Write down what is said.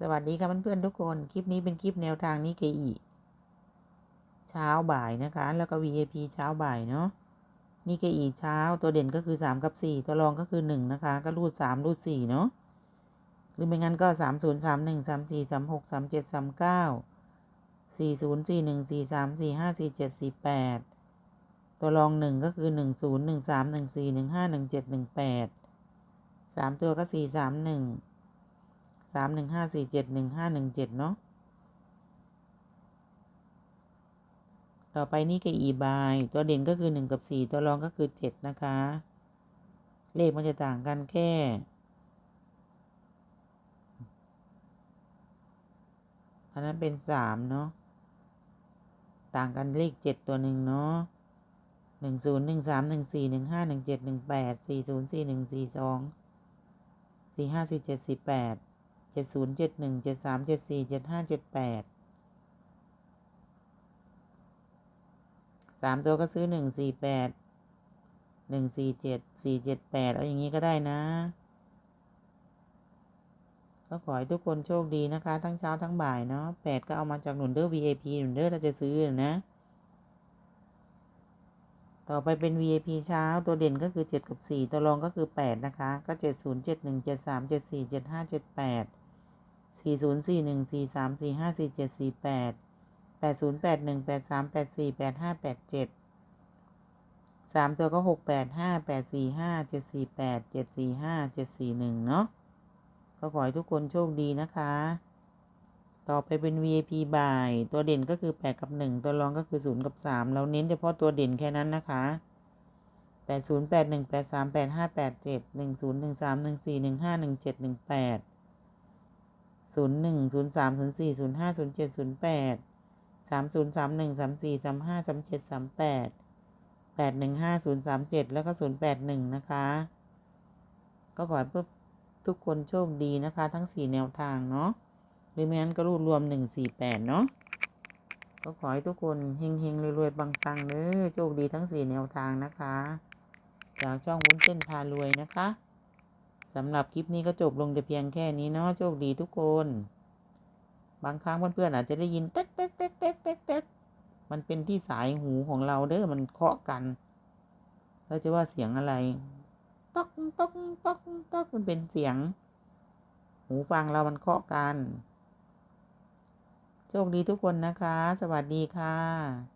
สวัสดีค่ะเพื่อนๆทุกคน คลิปนี้เป็นคลิปแนวทางนิเกอีเช้าบ่ายนะคะ แล้วก็ VAP เช้าบ่ายเนาะนิเกอีเช้าตัวเด่นก็คือสามกับสี่ตัวรองก็คือหนึ่งนะคะ ก็รูดสามรูดสี่เนาะหรือไม่งั้นก็สามศูนย์สามหนึ่งสามสี่สามหกสามเจ็ดสามเก้าสี่ศูนย์สี่หนึ่งสี่สามสี่ห้าสี่เจ็ดสี่แปดตัวรองหนึ่งก็คือหนึ่งศูนย์หนึ่งสามหนึ่งสี่หนึ่งห้าหนึ่งเจ็ดหนึ่งแปดสามตัวก็สี่สามหนึ่ง สามหนึ่งห้าสี่เจ็ดหนึ่งห้าหนึ่งเจ็ดเนาะต่อไปนี่ก็อีบาย ตัวเด่นก็คือหนึ่งกับสี่ตัวรองก็คือเจ็ดนะคะ เลขมันจะต่างกันแค่อันนั้นเป็นสามเนาะต่างกันเลขเจ็ดตัวหนึ่งเนาะหนึ่งศูนย์หนึ่งสามหนึ่งสี่หนึ่งห้าหนึ่งเจ็ดหนึ่งแปดสี่ศูนย์สี่หนึ่งสี่สองสี่ห้าสี่เจ็ดสี่แปด เจ็ดศูนย์เจ็ดหนึ่งเจ็ดสามเจ็ดสี่เจ็ดห้าเจ็ดแปดสามตัวก็ซื้อหนึ่งสี่แปดหนึ่งสี่เจ็ดสี่เจ็ดแปดเอาอย่างนี้ก็ได้นะ ก็ขอให้ทุกคนโชคดีนะคะ ทั้งเช้าทั้งบ่ายเนาะแปดก็เอามาจากหนุนเดอร์ VIP หนุนเดอร์เราจะซื้อนะ ต่อไปเป็น VIP เช้าตัวเด่นก็คือ 7 กับ 4 ตัวรองก็คือ 8 นะคะ ก็ 70 71 73 74 75 78 40 41 43 45 47 48 80 81 83 84 85 87 3ตัวก็6 8 5 8 4 5 7 4 8 7 4 5 7 4 1เนาะก็ขอให้ทุกคนโชคดีนะคะ ต่อไปเป็น VIP บ่าย ตัวเด่นก็คือ 8 กับ 1 ตัวรองก็คือ 0 กับ 3 เราเน้นเฉพาะตัวเด่นแค่นั้นนะคะ 80 81 83 85 87 10 13 14 15 17 18 01 03 04 05 07 08 30 31 34 35 37 38 815 037แล้วก็081นะคะ ก็ขอให้พื่อทุกคนโชคดีนะคะ ทั้ง4แนวทางเนาะหรือไม่งั้นก็รูดรวม148เนาะก็ขอให้ทุกคนเฮงเฮงรวยๆปังๆเลยโชคดีทั้ง4แนวทางนะคะ จากช่องวุ้นเส้นพารวยนะคะ สำหรับคลิปนี้ก็จบลงแต่เพียงแค่นี้เนาะโชคดีทุกคน บางครั้งเพื่อนๆอาจจะได้ยินเต๊กเต๊กเต๊กเต๊กเต๊กเต๊กมันเป็นที่สายหูของเราเด้อมันเคาะกันเราจะว่าเสียงอะไรต๊อกต๊อกต๊อกต๊อกมันเป็นเสียง หูฟังเรามันเคาะกัน โชคดีทุกคนนะคะ สวัสดีค่ะ